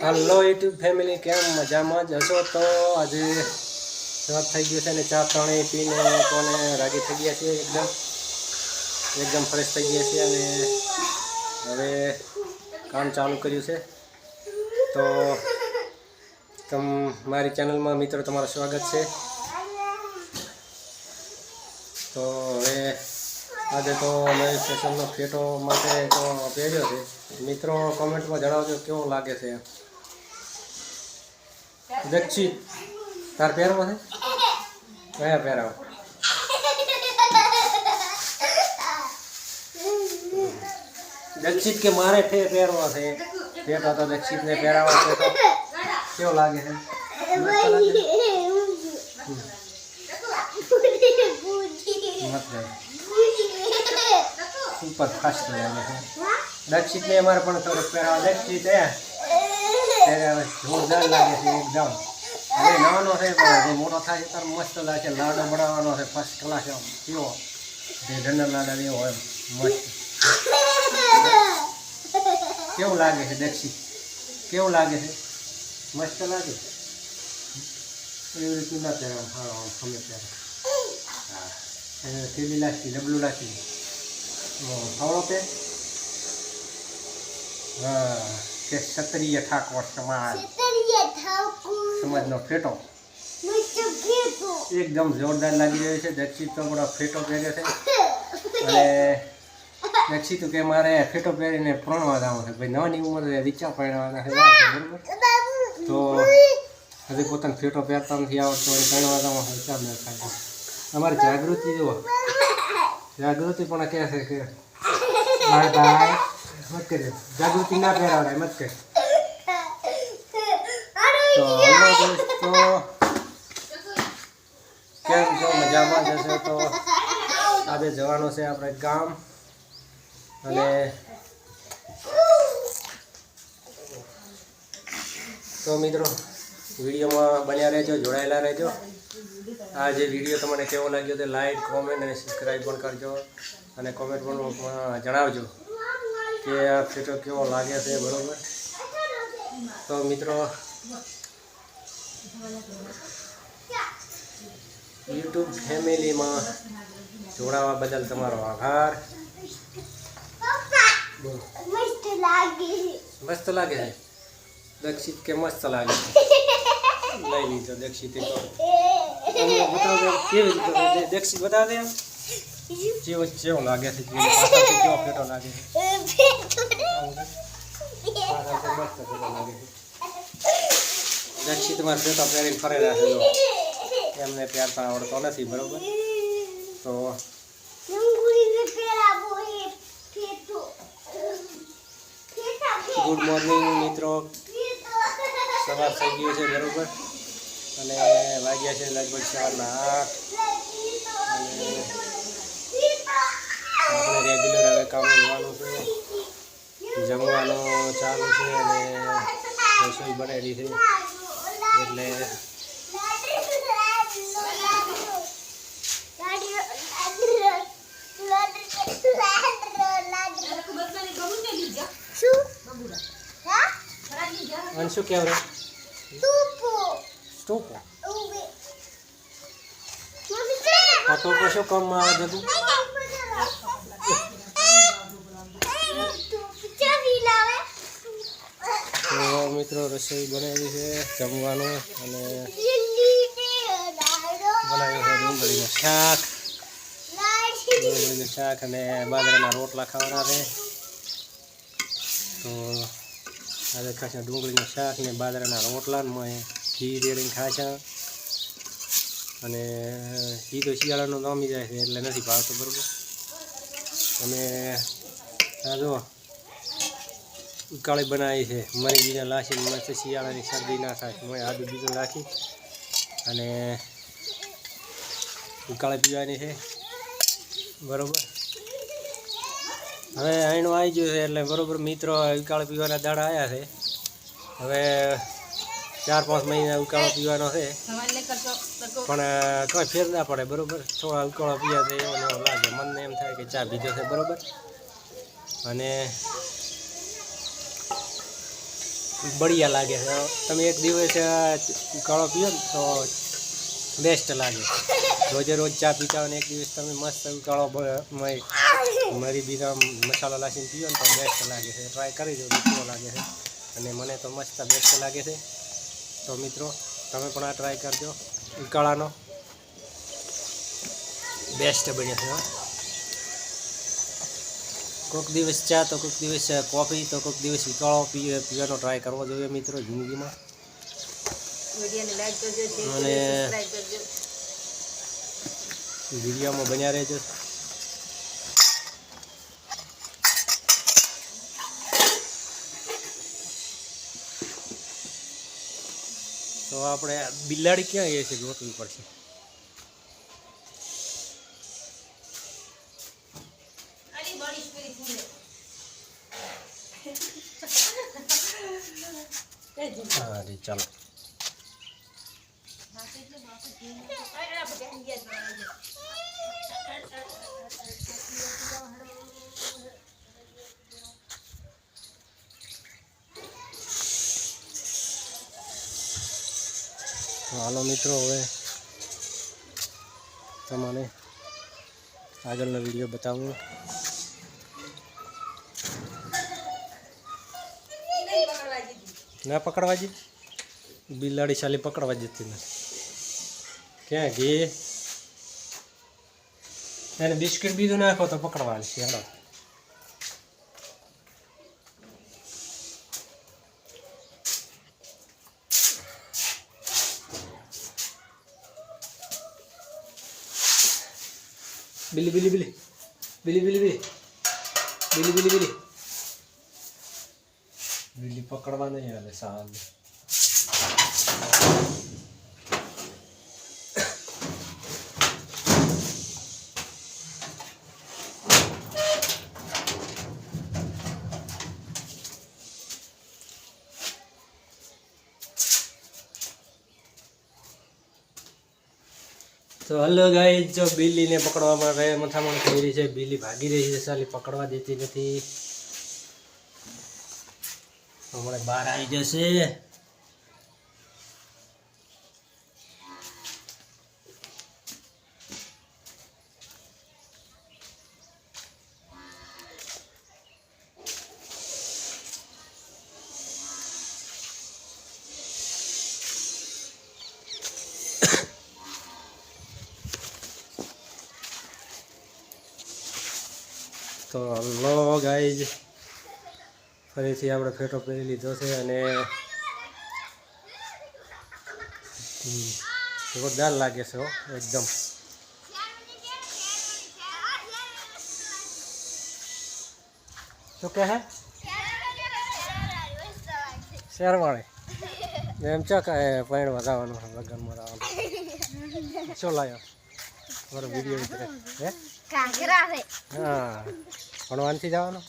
Hello YouTube family કેમ મજામાં જ હશો? તો આજે રાત થઈ ગયું છે ને ચા ત્રણેય પીને કોને રાગી થઈ ગયા છીએ એકદમ. એકદમ ફ્રેશ થઈ ગયા છીએ અને હવે કામ ચાલુ કર્યું છે. તો તમ, મારી ચેનલમાં મિત્રો, તમારું સ્વાગત છે. તો હવે આજે તો અમે ફેશનનો ફેટો માટે તો પહેર્યો છે. મિત્રો કોમેન્ટમાં જણાવજો કેવો લાગે છે? દક્ષિત તાર પહેરવો છે કયા પહેરાવો દક્ષિત કે મારે ફે પહેરવો છે ફેટો તો દક્ષિતને પહેરાવો છે તો કેવો લાગે છે મસ્ત લાગે છે? મસ્ત લાગે. સુપર ફાસ્ટ લાગે છે દક્ષિતને અમારે પણ થોડોક પહેરાવો દક્ષિત હે ત્યારે જોરદાર લાગે છે એકદમ. હવે નાનો છે, પણ મોટો થાય ત્યારે મસ્ત લાગે છે. લાડો બનાવવાનો છે ફર્સ્ટ ક્લાસ એમ. કેવો? જે લાડા એવો હોય, મસ્ત. કેવું લાગે છે દક્ષિત કેવું લાગે છે? મસ્ત લાગે? એવી રીતનું ના પહેરાવ હા ગમે ત્યારે. હા. એને થેલી લાગતી, ડબલું લાગતી. ફાવડો પે હા. કે ક્ષત્રિય ઠાકોર સમાજ. સમાજનો ફેટો. એકદમ જોરદાર લાગી રહ્યો છે. દક્ષિત તો આપણો ફેટો પહેર્યો છે. અને દક્ષિત કે મારે ફેટો પહેરીને પ્રણવા જવાનું છે. ભાઈ નાની ઉંમરે રીચા પહેરવાના છે. બરાબર. તો હજી પોતાનો ફેટો પહેરતા નથી આવડતો પહેરવા જવાનું છે. વિચાર ન થાય અમારી જાગૃતિ જુઓ. જાગૃતિ પણ કહે છે કે બાય ભાઈ મત કરજો જાગૃતિ ના પહેરાવડાય મત કર તો હલો દોસ્તો. કેમ છો? મજામાં જશે તો? આજે જવાનો છે આપણે ગામ. અને તો મિત્રો વિડીયોમાં બન્યા રહેજો જોડાયેલા રહેજો. આ જે વીડિયો તમને કેવો લાગ્યો તે લાઈક કોમેન્ટ અને સબસ્ક્રાઈબ પણ કરજો. અને કોમેન્ટ પણ જણાવજો. કે આ ફેટો કેવો લાગે છે બરોબર? તો મિત્રો, યુટ્યુબ ફેમિલીમાં જોડાવા બદલ તમારો આભાર. મસ્ત લાગે છે? દક્ષિત કે મસ્ત લાગે છે? લઈ લીધો દક્ષિત કેવી રીતે દક્ષિત બતાવે જેવો જેવો લાગે છે કેવો ફેટો લાગે છે? મારે ફેટો પહેરીને ફરેલા છે એમને પ્યાર પણ આવડતો નથી બરોબર તો ગુડ મોર્નિંગ મિત્રો. સવાર થઈ ગયો છે બરોબર. અને વાગ્યા છે લગભગ સવારના આઠ. અને આપણે રેગ્યુલર હવે કામ જવાનું છે. જમવાનું ચાલુ છે અને રસોઈ બનેલી છે. એટલે અને શું કહેવું રે? સ્ટોપો આ ટોપો શું કામમાં આવે જતું મિત્રો, રસોઈ બનાવી છે, જમવાનું અને બનાવ્યું છે ડુંગળીનું શાક. ડુંગળીનું શાક અને બાજરાના રોટલા ખાવાના છે. તો આજે ખાશે ડુંગળીનું શાક ને બાજરાના રોટલા મેં ઘી રેડીને ખાશા અને ઘી તો શિયાળાનો નામી જાય છે, એટલે નથી ભાવતો બરોબર. અને આ જો ઉકાળી બનાવી છે. મરી બીજા લાસી મસ્ત શિયાળાની શરદી ના થાય. મોંએ આદુ બીજું નાખી અને ઉકાળી પીવાની છે. બરાબર. હવે અહીંનું આવી ગયું છે એટલે બરોબર મિત્રો ઉકાળો પીવાના દાડા આવ્યા છે. હવે ચાર પાંચ મહિના ઉકાળો પીવાનો છે. પણ કોઈ ફેર ના પડે. બરાબર? થોડા ઉકાળો પીવા તો એવો લાગે. મને એમ થાય કે ચા પીધો છે. બરાબર? અને બઢિયા લાગે છે. તમે એક દિવસ કાળો પીઓ તો બેસ્ટ લાગે. રોજે રોજ ચા પીતા ને એક દિવસ તમે મસ્ત કાળો મરી બીજા મસાલો લાસીને પીઓ ને તો બેસ્ટ લાગે છે. ટ્રાય કરી દો કેવો લાગે છે. અને મને તો મસ્ત બેસ્ટ લાગે છે. તો મિત્રો, તમે પણ આ ટ્રાય કરજો. ઉકાળાનો બેસ્ટ બને છે. કોઈક દિવસ ચા તો કોઈક દિવસ કોફી તો કોઈક દિવસ ઉકાળો પીએ પીવાનો ટ્રાય કરવો જોઈએ મિત્રો જિંદગીમાં. અને- વિડીયોમાં બન્યા રહેજો. તો આપણે બિલાડી ક્યાં એ છે ગોતવી પડશે? જી ચાલો. હાલો મિત્રો હવે તમને આગળનો વીડિયો બતાવું. ના પકડવા જી બિલાડી શાલી પકડવા જતી નથી ક્યાં ગઈ? એને બિસ્કિટ બીજું નાખો તો પકડવા છે હેડો બિલી બિલી બિલી. બિલી બિલી બિલી. બિલી બિલી બિલી. બિલી પકડવા નહીં આવે સારું તો હલો ગાઈ જો બિલ્લીને પકડવામાં મથામણ થઈ રહી છે બિલ્લી ભાગી રહી છે, સાલી પકડવા દેતી નથી. હમણાં બહાર આવી જશે તો હલો ગાઈઝ ફરીથી આપણે ફેટો પહેરી લીધો છે અને જોરદાર લાગે છે હો એકદમ. શું કહે છે શેરવાળે. એમ ચો કે પૈણ વધારવાનું છે લગ્ન મરાવવાનું શું લાવ્યો મારો વીડિયો હે? હા. ભણવાનથી જવાનું?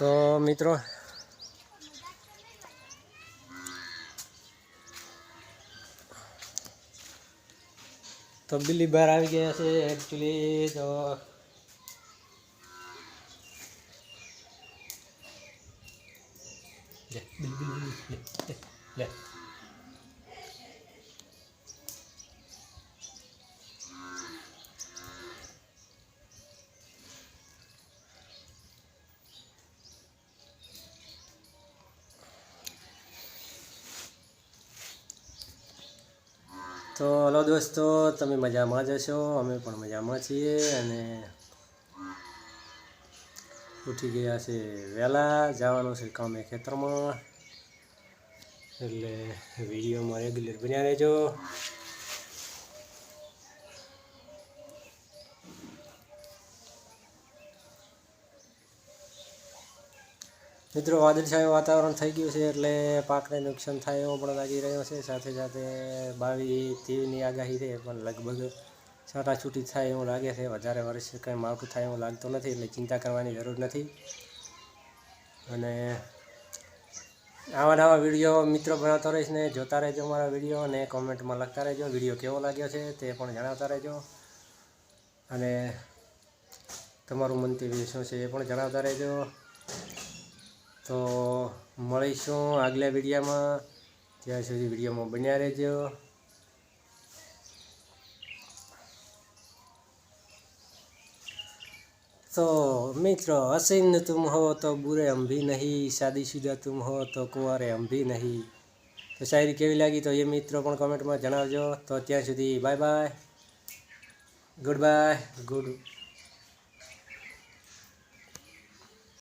તો મિત્રો તો બિલ્લી બહાર આવી ગયા છે એકચ્યુઅલી તો લે. તો હલો દોસ્તો, તમે મજામાં જ હશો? અમે પણ મજામાં છીએ અને ઉઠી ગયા છે વહેલા. જવાનું છે કામે ખેતરમાં. એટલે વિડીયોમાં રેગ્યુલર બન્યા રહેજો. મિત્રો, વાદળછાયું વાતાવરણ થઈ ગયું છે એટલે પાકને નુકસાન થાય એવો પણ લાગી રહ્યો છે. સાથે સાથે બાવી તીવની આગાહી છે, પણ લગભગ છૂટી થાય એવું લાગે છે. વધારે વર્ષ કંઈ માવઠું થાય એવું લાગતું નથી એટલે ચિંતા કરવાની જરૂર નથી. અને આવા નવા વીડિયો મિત્રો બનાવતો રહીશ ને જોતા રહેજો મારા વીડિયો અને કોમેન્ટમાં લખતા રહેજો વીડિયો કેવો લાગ્યો છે તે પણ જણાવતા રહેજો. અને તમારું મંતવ્ય શું છે એ પણ જણાવતા રહેજો. તો મળીશું આગલા વિડીયામાં. ત્યાં સુધી વિડીયોમાં બન્યા રહેજો. તો મિત્રો, હસીન તુમ હો તો બુરે હમ ભી નહીં, શાદીશુદા તુમ હો તો કુંવારે હમ ભી નહીં. તો શાયરી કેવી લાગી તો એ મિત્રો પણ કોમેન્ટમાં જણાવજો. તો ત્યાં સુધી bye bye good bye good